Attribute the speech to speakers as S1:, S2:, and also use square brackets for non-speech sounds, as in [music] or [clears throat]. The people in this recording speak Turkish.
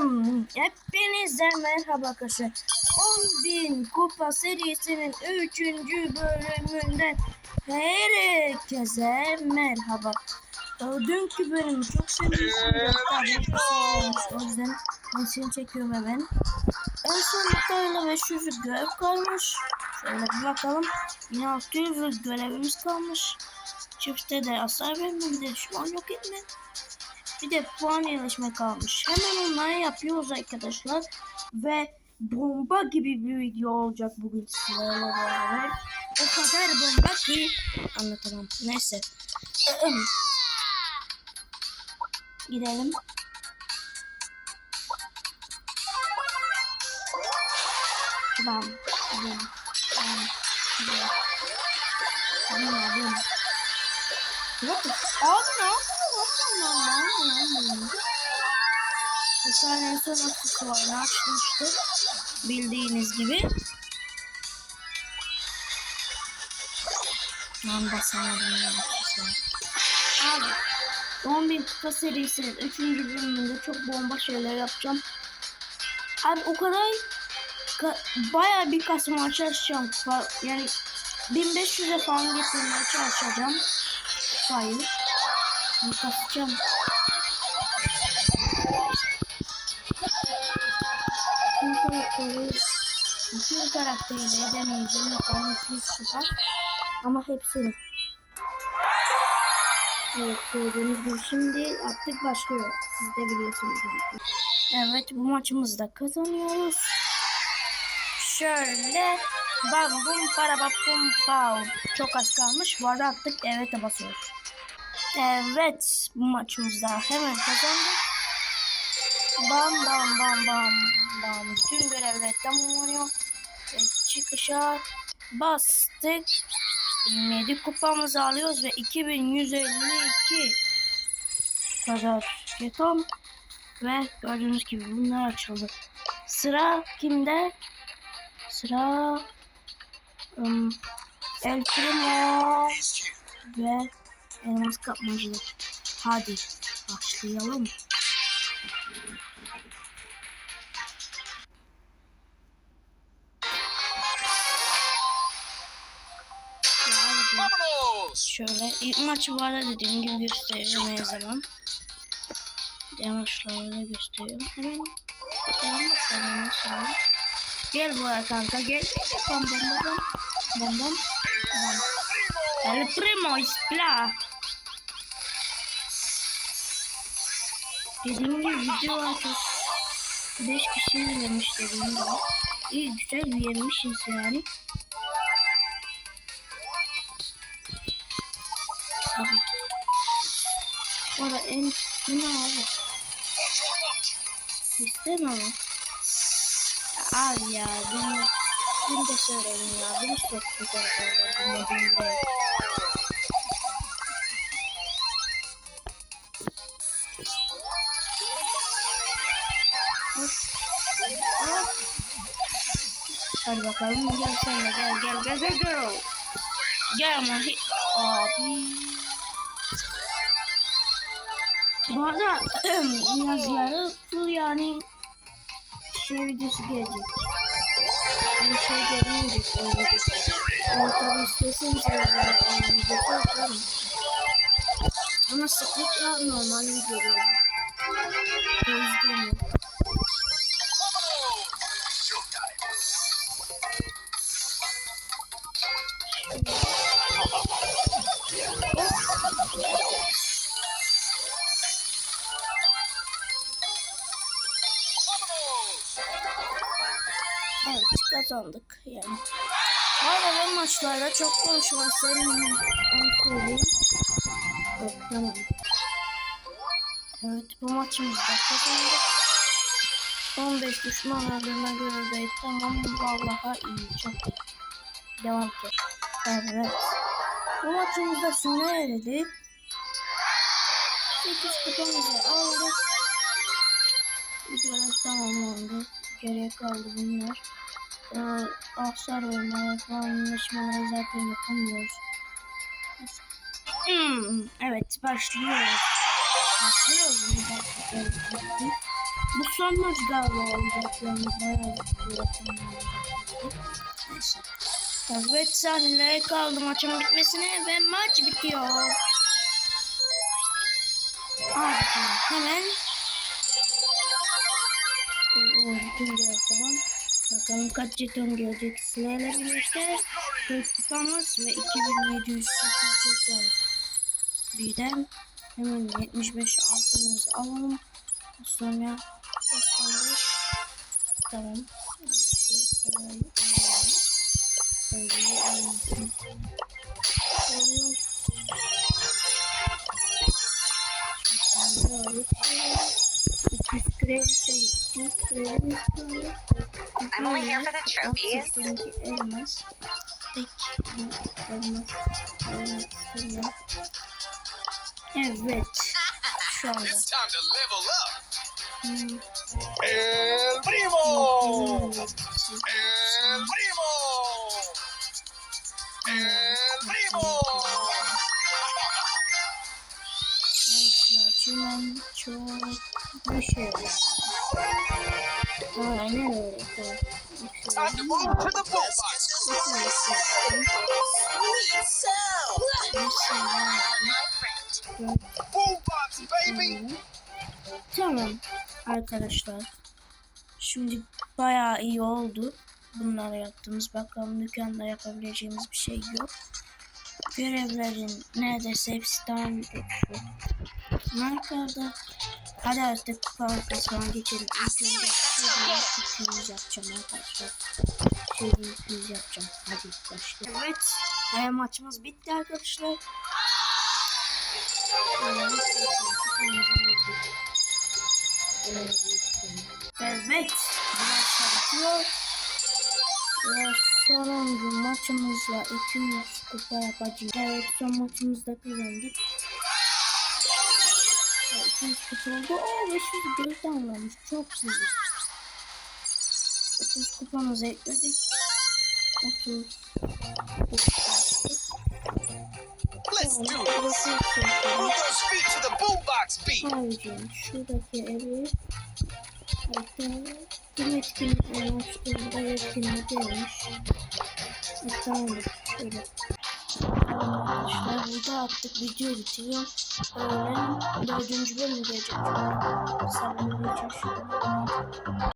S1: Hepinize merhaba arkadaşlar. 10.000 kupa serisinin 3. bölümünden herkese merhaba. Ee, Dünkü bölümü çok olmuş. O yüzden ben seni çekiyorum hemen. En son noktalarla 500 görev kalmış. Şöyle bir bakalım. Yine 600 görevimiz kalmış. Çiftte de hasar verme bir de düşman yok etme. Bir de puan yerleşme kalmış. Hemen onları yapıyoruz arkadaşlar. Ve bomba gibi bir video olacak bugün sizlerle. O kadar bomba ki anlatamam. Neyse. Gidelim. Bam. Bam. Bam. Bam. Bam. Bam. Abi ne tane en son aksesuarını açmıştık. Bildiğiniz gibi. Lan basamadım ya. Abi 10.000 kupa serisinin 3. bölümünde çok bomba şeyler yapacağım. Abi o kadar ka- bayağı bir kasma çalışacağım. Yani 1500'e falan getirmeye çalışacağım. Hayır. Bir kasacağım. Bütün karakteri bütün edemeyeceğim. Bakalım 200 çıkar. Ama hepsini. Evet gördüğünüz gibi şimdi artık başlıyor. Siz de biliyorsunuz. Evet bu maçımızda kazanıyoruz. Şöyle bam bum para bam bum pow. Çok az kalmış. Bu arada attık evet'e basıyoruz. Evet bu maçımızda hemen kazandık. Bam bam bam bam bam. Tüm görevler tamamlanıyor. Ve çıkışa bastık. 27 kupamızı alıyoruz ve 2152 kadar jeton ve gördüğünüz gibi bunlar açıldı. Sıra kimde? Sıra um, El Primo ve elmas kapmacılı. Hadi başlayalım. Şöyle ilk maçı bu arada dediğim gibi göstereceğim her zaman. Diğer maçları da gösteriyorum. Hemen hemen hemen. Gel buraya kanka gel. Bam bam bam bam. Bam. El primo ispla. Dediğim gibi video var çok 5 kişi izlemiş dediğim gibi. İyi güzel bir yemişiz yani. Abi. Orada en bu ne abi? Sistem ama. Abi ya bunu bunu da söyleyin ya. Bunu çok güzel söyledim. Bunu buraya. Hadi bakalım gel sen de gel gel gel gel gel. Gel ama abi. Bu arada [clears throat] yazıları bu yani şey videosu gelecek. Bir şey gelmeyecek. Ama tabi istiyorsanız. Ama sıklıkla normal videoları. O yüzden Kazandık yani. Hala ben maçlarda çok sevmiyorum. Onu tamam. Evet bu maçımızda kazandık. 15 düşman öldürme görevi tamam vallahi iyi çok iyi. Devam et. Evet. Bu maçımızda sona erdi. 8 kupamızı aldık. Videolar tamamlandı. Geriye kaldı bunlar. Ee, ahşar vermeye falan anlaşmaları zaten yapamıyoruz. Hmm, evet başlıyoruz. Başlıyoruz. Dakika. Bu son maç galiba olacak yani bayağı Neyse. Evet saniyeler kaldı maçın bitmesine ve maç bitiyor. Abi hemen o bütün birazdan bakalım kaç jeton gelecek. Sırayla birlikte 4 kupamız ve 2708 jeton birden hemen 75 altınımızı alalım. Sonra 95 tamam
S2: I'm only here for the trophies.
S1: Elmas. Peki. Elmas. Elmas. Evet. Şu anda.
S3: It's time to level up.
S1: Hmm.
S3: El Primo! El Primo! El Primo!
S1: Açılan çok bir şey var. Aynen öyle. Tamam. Arkadaşlar. Şimdi bayağı iyi oldu. Bunları yaptığımız bakalım dükkanda yapabileceğimiz bir şey yok. Görevlerin neredeyse hepsi tamam. Markada hadi artık parkasından geçelim. İlk önce küçüğümüz yapacağım arkadaşlar. Şöyle küçüğümüz yapacağım. Hadi başlayalım. Evet. Aya maçımız bitti arkadaşlar. Evet. Maç bitiyor. Ve sonuncu maçımızla 200 kupa yapacağız. Evet son maçımızda kazandık. Ya, 200 kupa oldu. Oo 500 gözden varmış. Çok güzel. 30 kupamızı ekledik. 30
S3: Let's do this. Who gonna speak to the boombox beat?
S1: Haricim şuradaki evi hatta tüm etkinlikleri açtığımda etkinlik değilmiş. Tamamdır. Şöyle. Arkadaşlar burada attık video bitiyor. Öğlen dördüncü bölüm gelecek. Sabah şurada.